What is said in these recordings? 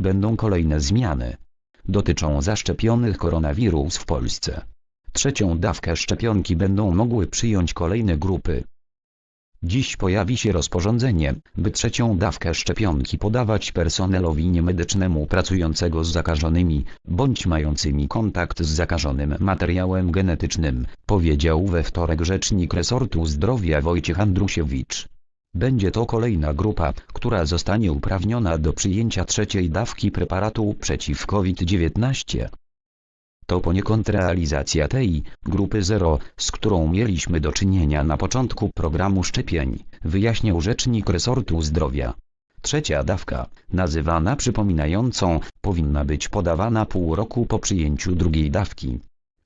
Będą kolejne zmiany. Dotyczą zaszczepionych koronawirus w Polsce. Trzecią dawkę szczepionki będą mogły przyjąć kolejne grupy. Dziś pojawi się rozporządzenie, by trzecią dawkę szczepionki podawać personelowi niemedycznemu pracującego z zakażonymi, bądź mającymi kontakt z zakażonym materiałem genetycznym, powiedział we wtorek rzecznik resortu zdrowia Wojciech Andrusiewicz. Będzie to kolejna grupa, która zostanie uprawniona do przyjęcia trzeciej dawki preparatu przeciw COVID-19. To poniekąd realizacja tej grupy zero, z którą mieliśmy do czynienia na początku programu szczepień, wyjaśniał rzecznik resortu zdrowia. Trzecia dawka, nazywana przypominającą, powinna być podawana pół roku po przyjęciu drugiej dawki.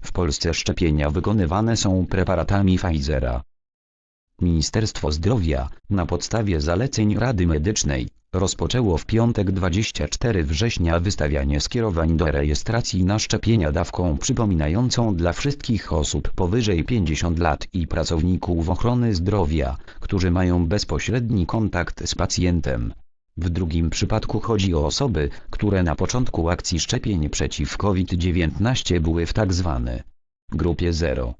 W Polsce szczepienia wykonywane są preparatami Pfizera. Ministerstwo Zdrowia, na podstawie zaleceń Rady Medycznej, rozpoczęło w piątek 24 września wystawianie skierowań do rejestracji na szczepienia dawką przypominającą dla wszystkich osób powyżej 50 lat i pracowników ochrony zdrowia, którzy mają bezpośredni kontakt z pacjentem. W drugim przypadku chodzi o osoby, które na początku akcji szczepień przeciw COVID-19 były w tak zwane grupie 0.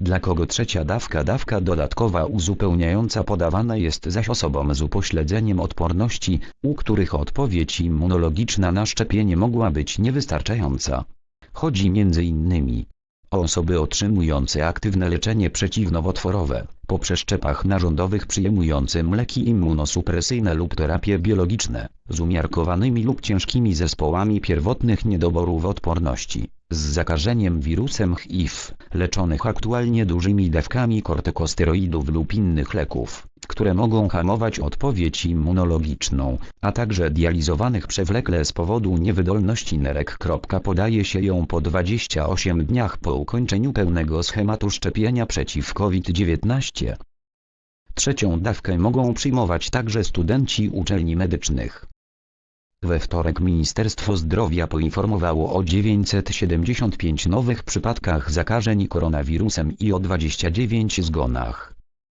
Dla kogo trzecia dawka dawka dodatkowa uzupełniająca podawana jest zaś osobom z upośledzeniem odporności, u których odpowiedź immunologiczna na szczepienie mogła być niewystarczająca. Chodzi m.in. o osoby otrzymujące aktywne leczenie przeciwnowotworowe, po przeszczepach narządowych przyjmujące mleki immunosupresyjne lub terapie biologiczne, z umiarkowanymi lub ciężkimi zespołami pierwotnych niedoborów odporności z zakażeniem wirusem HIV, leczonych aktualnie dużymi dawkami kortykosteroidów lub innych leków, które mogą hamować odpowiedź immunologiczną, a także dializowanych przewlekle z powodu niewydolności nerek. Podaje się ją po 28 dniach po ukończeniu pełnego schematu szczepienia przeciw COVID-19. Trzecią dawkę mogą przyjmować także studenci uczelni medycznych. We wtorek Ministerstwo Zdrowia poinformowało o 975 nowych przypadkach zakażeń koronawirusem i o 29 zgonach.